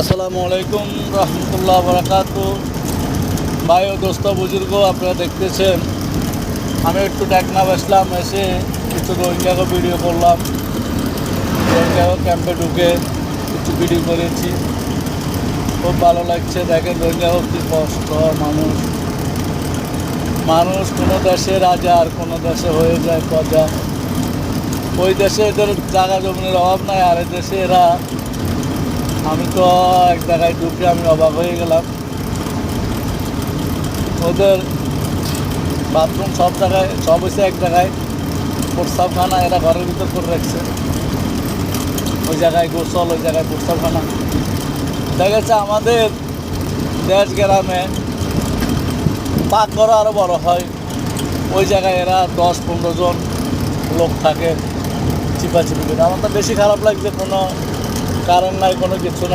আসসালামু আলাইকুম, রহমতুল্লাহ, বরাকাত। ভাই ও দোস্ত, বুজুর্গ, আপনারা দেখতেছেন, আমি একটু টেকনা বসলাম এসে কিছু রোহিঙ্গাকে ভিডিও করলাম। রোহিঙ্গা ক্যাম্পে ঢুকে কিছু ভিডিও করেছি। খুব ভালো লাগছে, দেখেন রোহিঙ্গা কি কষ্ট, মানুষ। মানুষ কোনো দেশে রাজা আর কোনো দেশে হয়ে যায় প্রজা। ওই দেশে এদের জায়গা জমিনের অভাব নাই, আর এ দেশে এরা আমি তো এক জায়গায় ঢুকে আমি অবাক হয়ে গেলাম। ওদের বাথরুম সব জায়গায়, সব হয়েছে এক জায়গায়। প্রস্তাবখানা এরা ঘরের ভিতর করে রাখছে। ওই জায়গায় গোসল, ওই জায়গায় প্রস্তাবখানা। দেখা যাচ্ছে আমাদের দেশ গ্রামে পাক করা আরও বড় হয়। ওই জায়গায় এরা দশ, পনেরো জন লোক থাকে। চিপাচিপি করে। আমার তো বেশি খারাপ লাগছে কোনো কারণ নাই কোনো কিছু